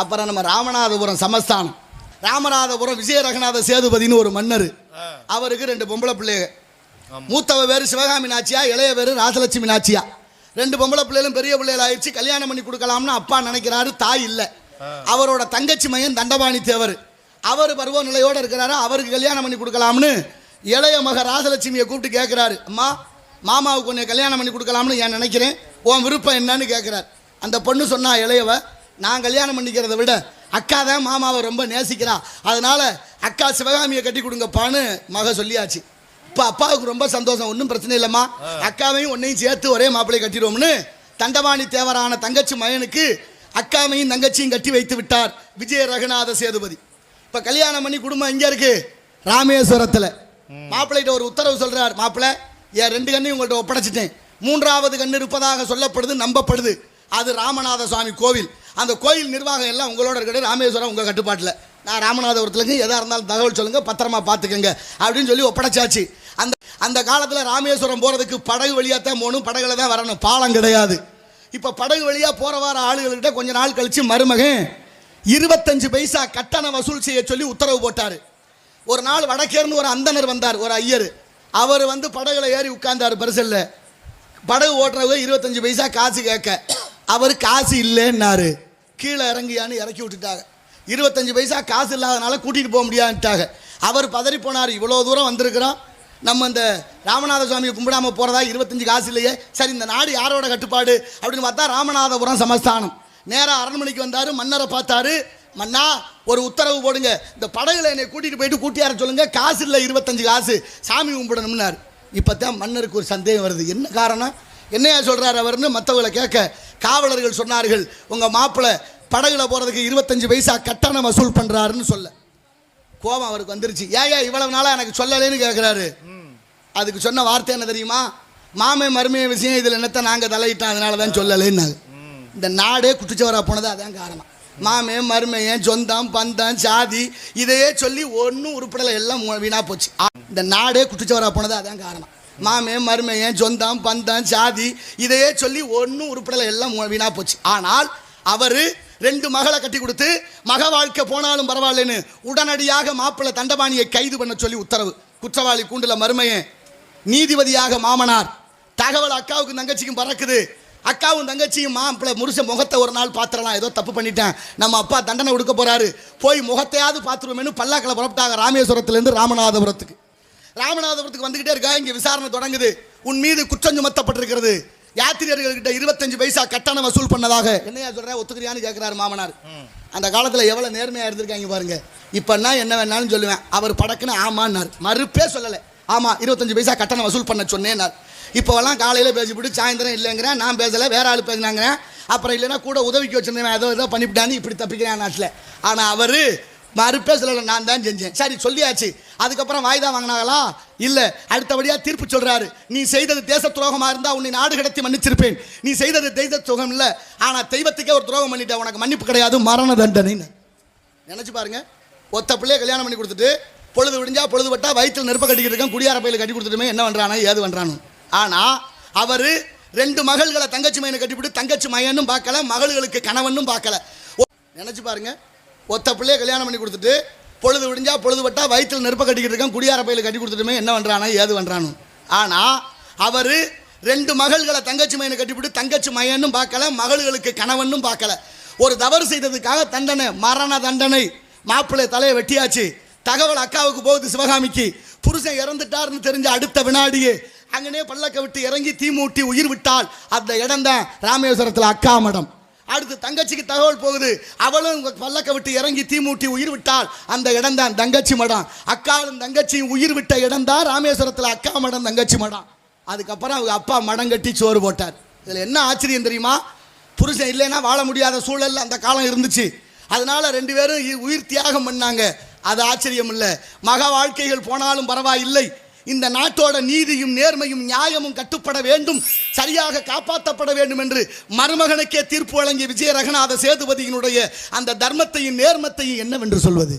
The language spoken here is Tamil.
அப்புறம் நம்ம ராமநாதபுரம் சமஸ்தானம். ராமநாதபுரம் விஜய ரங்கநாத சேதுபதினு ஒரு மன்னர். அவருக்கு ரெண்டு பொம்பளை பிள்ளைங்க மூத்தவ பேர் சிவகாமி நாச்சியா இளைய பேர் ராசலட்சுமி நாச்சியா. ரெண்டு பொம்பளை பிள்ளைகளும் பெரிய பிள்ளைகள் ஆயிடுச்சு கல்யாணம் பண்ணி கொடுக்கலாம்னு அப்பா நினைக்கிறாரு தாய் இல்லை. அவரோட தங்கச்சி மையன் தண்டபாணி தேவர். அவர் பருவ நிலையோடு இருக்கிறாரு அவருக்கு கல்யாணம் பண்ணி கொடுக்கலாம்னு இளைய மக ராசலட்சுமியை கூப்பிட்டு கேட்குறாரு அம்மா மாமாவுக்கு உன்னை கல்யாணம் பண்ணி கொடுக்கலாம்னு நான் நினைக்கிறேன்? உன் விருப்பம் என்னன்னு கேட்குறாரு அந்த பொண்ணு சொன்னா இளையவ நான் கல்யாணம் பண்ணிக்கிறதை விட அக்கா தான் மாமாவை ரொம்ப நேசிக்கிறா. அதனால அக்கா சிவகாமியை கட்டி கொடுங்கப்பான்னு மக சொல்லியாச்சு. இப்போ அப்பாவுக்கு ரொம்ப சந்தோஷம். ஒன்றும் பிரச்சனை இல்லைம்மா. அக்காவையும் உன்னையும் சேர்த்து ஒரே மாப்பிள்ளை கட்டிடுவோம்னு தண்டபாணி தேவரான தங்கச்சி மகனுக்கு அக்காவையும் தங்கச்சியும் கட்டி வைத்து விட்டார் விஜய ரகுநாத சேதுபதி. இப்போ கல்யாணம் பண்ணி குடும்பம் எங்கே இருக்கு? ராமேஸ்வரத்தில். மாப்பிள்ளைகிட்ட ஒரு உத்தரவு சொல்றார். மாப்பிள்ளை என் ரெண்டு கண்ணையும் உங்கள்கிட்ட ஒப்படைச்சிட்டேன். மூன்றாவது கண்ணு இருப்பதாக சொல்லப்படுது நம்பப்படுது. அது ராமநாத சுவாமி கோவில். அந்த கோயில் நிர்வாகம் எல்லாம் உங்களோட இருக்கிற ராமேஸ்வரம் உங்கள் கட்டுப்பாட்டில். நான் ராமநாதபுரத்துலங்க எதாக இருந்தாலும் தகவல் சொல்லுங்கள் பத்திரமா பார்த்துக்கங்க அப்படின்னு சொல்லி ஒப்படைச்சாச்சு. அந்த அந்த காலத்தில் ராமேஸ்வரம் போகிறதுக்கு படகு வழியாக தான் போகணும் படகுல தான் வரணும். பாலம் கிடையாது. இப்போ படகு வழியாக போகிற வார ஆளுகள்கிட்ட கொஞ்ச நாள் கழித்து மருமகன் இருபத்தஞ்சு பைசா கட்டணம் வசூல் செய்ய சொல்லி உத்தரவு போட்டார். ஒரு நாள் வடக்கேர்ந்து ஒரு அந்தனர் வந்தார் ஒரு ஐயர். அவர் வந்து படகுல ஏறி உட்கார்ந்தார் பரிசல்ல. படகு ஓட்டுறவங்க இருபத்தஞ்சு பைசா காசு கேட்க. அவர் காசு இல்லைன்னாரு. கீழே இறங்கியான்னு இறக்கி விட்டுட்டாங்க. இருபத்தஞ்சு பைசா காசு இல்லாதனால கூட்டிகிட்டு போக முடியாதுட்டாங்க அவர் பதறி போனார். இவ்வளோ தூரம் வந்திருக்கிறோம். நம்ம இந்த ராமநாத சுவாமியை கும்பிடாம போகிறதா இருபத்தஞ்சி காசு இல்லையே. சரி இந்த நாடு யாரோட கட்டுப்பாடு? அப்படின்னு பார்த்தா ராமநாதபுரம் சமஸ்தானம். நேராக அரண்மனைக்கு வந்தார். மன்னரை பார்த்தாரு. மன்னா ஒரு உத்தரவு போடுங்க. இந்த படகுல என்னை கூட்டிகிட்டு போயிட்டு கூட்டியார சொல்லுங்கள் காசு இல்லை இருபத்தஞ்சி காசு. சாமி கும்பிடணும்னார். இப்போ தான் மன்னருக்கு ஒரு சந்தேகம் வருது. என்ன காரணம்? என்னையா சொல்கிறார் அவர்னு மற்றவங்களை கேட்க காவலர்கள் சொன்னார்கள் உங்கள் மாப்பிள்ளை படகுல போகிறதுக்கு இருபத்தஞ்சு பைசா கட்டணம் வசூல் பண்ணுறாருன்னு சொல்ல. கோபம் அவருக்கு வந்துருச்சு. ஏயா இவ்வளவு நாளாக எனக்கு சொல்லலைன்னு கேட்குறாரு அதுக்கு சொன்ன வார்த்தை என்ன தெரியுமா? மாமே மருமைய விஷயம் இதில் என்னத்தை நாங்கள் தலையிட்டோம் அதனால தான் சொல்லலைன்னாங்க. இந்த நாடே குட்டிச்சவராக போனது அதான் காரணம். மாமே மருமையன் சொந்தம் பந்தம் சாதி இதையே சொல்லி ஒன்றும் உருப்படலை எல்லாம் வீணாக போச்சு. இந்த நாடே குட்டிச்சவராக போனது அதான் காரணம். மாமே மருமையன் சொந்தம் பந்தம் சாதி இதையே சொல்லி ஒன்றும் உருப்படலை எல்லாம் வீணாக வீணா போச்சு. ஆனால் அவர் ரெண்டு மகளை கட்டி கொடுத்து மக வாழ்க்கை போனாலும் பரவாயில்லைன்னு உடனடியாக மாப்பிள்ளை தண்டபாணியை கைது பண்ண சொல்லி உத்தரவு. குற்றவாளி கூண்டுல மருமையன் நீதிபதியாக மாமனார் தகவல் அக்காவுக்கும் தங்கச்சிக்கும் பறக்குது. அக்காவும் தங்கச்சியும் மாப்பிள்ளை முருச முகத்தை ஒரு நாள் பார்த்துடலாம். ஏதோ தப்பு பண்ணிட்டேன். நம்ம அப்பா தண்டனை கொடுக்க போறாரு. போய் முகத்தையாவது பார்த்துருவோம்னு பல்லாக்கில் புறப்பட்டாங்க ராமேஸ்வரத்துலேருந்து ராமநாதபுரத்துக்கு. ராமநாதபுரத்துக்கு வந்துகிட்டே இருக்கா? இங்கே விசாரணை தொடங்குது. உன் மீது குற்றம் சுமத்தப்பட்டிருக்கிறது. யாத்திரியர்கள்கிட்ட இருபத்தஞ்சு பைசா கட்டணம் வசூல் பண்ணதாக. என்னையா சொல்ற? ஒத்துக்கிறியான்னு கேட்குறாரு மாமனார். அந்த காலத்தில் எவ்வளோ நேர்மையாக இருந்திருக்காங்க பாருங்க. இப்போன்னா என்ன வேணாலும் சொல்லுவேன். அவர் படக்குன்னு ஆமான்னார். மறுப்பே சொல்லலை. ஆமாம் இருபத்தஞ்சு பைசா கட்டணம் வசூல் பண்ண சொன்னேன்னார். இப்போவெல்லாம் காலையில் பேசிவிட்டு சாயந்தரம் இல்லைங்கிறேன் நான் பேசலை வேற ஆள் பேசினாங்கிறேன். அப்புறம் இல்லைன்னா கூட உதவிக்கு வச்சிருந்தேன் ஏதோ ஏதோ பண்ணிவிட்டான்னு இப்படி தப்பிக்கிறேன் நாட்டில். ஆனால் அவர் மறுப்பே சொல்லலை நான் தான் செஞ்சேன். சரி சொல்லியாச்சு. அதுக்கப்புறம் வாய்தா வாங்கினாங்களா? இல்லை. அடுத்தபடியாக தீர்ப்பு சொல்கிறாரு நீ செய்தது தேச துரோகமாக இருந்தால் உன்னை நாடு கடத்தி மன்னிச்சிருப்பேன். நீ செய்தது தெய்வ துரோகம் இல்லை. ஆனால் தெய்வத்துக்கே ஒரு துரோகம் பண்ணிட்ட உனக்கு மன்னிப்பு கிடையாது மரண தண்டனைன்னு. நினச்சி பாருங்க. ஒத்த பிள்ளைய கல்யாணம் பண்ணி கொடுத்துட்டு பொழுது விடிஞ்சா பொழுது பட்டா வயிற்றில் நெருப்ப கட்டிக்கிட்டு இருக்கேன் குடியார பையில கட்டி கொடுத்துட்டுமே என்ன பண்ணுறானோ ஏது பண்ணுறானு ஆனால் அவர் ரெண்டு மகள்களை தங்கச்சி மையனை கட்டிவிட்டு தங்கச்சி மையனும் பார்க்கல மகள்களுக்கு கணவனும் பார்க்கல. நினச்சி பாருங்கள் ஒத்த பிள்ளைய கல்யாணம் பண்ணி கொடுத்துட்டு பொழுது விடிஞ்சா பொழுதுபட்டா வயிற்றில் நெருப்பை கட்டிக்கிட்டு இருக்கேன் குடியார பையில கட்டி கொடுத்துட்டுமே என்ன பண்ணுறானா ஏது பண்ணுறானு ஆனால் அவர் ரெண்டு மகள்களை தங்கச்சி மையனை கட்டிவிட்டு தங்கச்சி மையனும் பார்க்கல மகள்களுக்கு கணவனும் பார்க்கல. ஒரு தவறு செய்ததுக்காக தண்டனை மரண தண்டனை. மாப்பிள்ளை தலையை வெட்டியாச்சு. தகவல் அக்காவுக்கு போகுது சிவகாமிக்கு. புருஷன் இறந்துட்டாருன்னு தெரிஞ்ச அடுத்த வினாடியே அங்கனே பல்லக்க விட்டு இறங்கி தீ மூட்டி உயிர் விட்டால் அந்த இடம் தான் ராமேஸ்வரத்தில் அக்கா மடம். அடுத்து தங்கச்சிக்கு தகவல் போகுது. அவளும் பல்லக்க விட்டு இறங்கி தீ மூட்டி உயிர் விட்டால் அந்த இடம் தான் தங்கச்சி மடம். அக்காவும் தங்கச்சியும் உயிர் விட்ட இடம் தான் ராமேஸ்வரத்தில் அக்கா மடம் தங்கச்சி மடம். அதுக்கப்புறம் அவங்க அப்பா மடம் கட்டி சோறு போட்டார். இதில் என்ன ஆச்சரியம் தெரியுமா? புருஷன் இல்லைன்னா வாழ முடியாத சூழல் அந்த காலம் இருந்துச்சு. அதனால ரெண்டு பேரும் இ- உயிர் தியாகம் பண்ணாங்க. அது ஆச்சரியம் இல்லை மக வாழ்க்கைகள் போனாலும் பரவாயில்லை. இந்த நாட்டோட நீதியும் நேர்மையும் நியாயமும் கட்டுப்பட வேண்டும் சரியாக காப்பாற்றப்பட வேண்டும் என்று மருமகனுக்கே தீர்ப்பு வழங்கிய விஜய ரகநாத சேதுபதியினுடைய அந்த தர்மத்தையும் நேர்மத்தையும் என்னவென்று சொல்வது?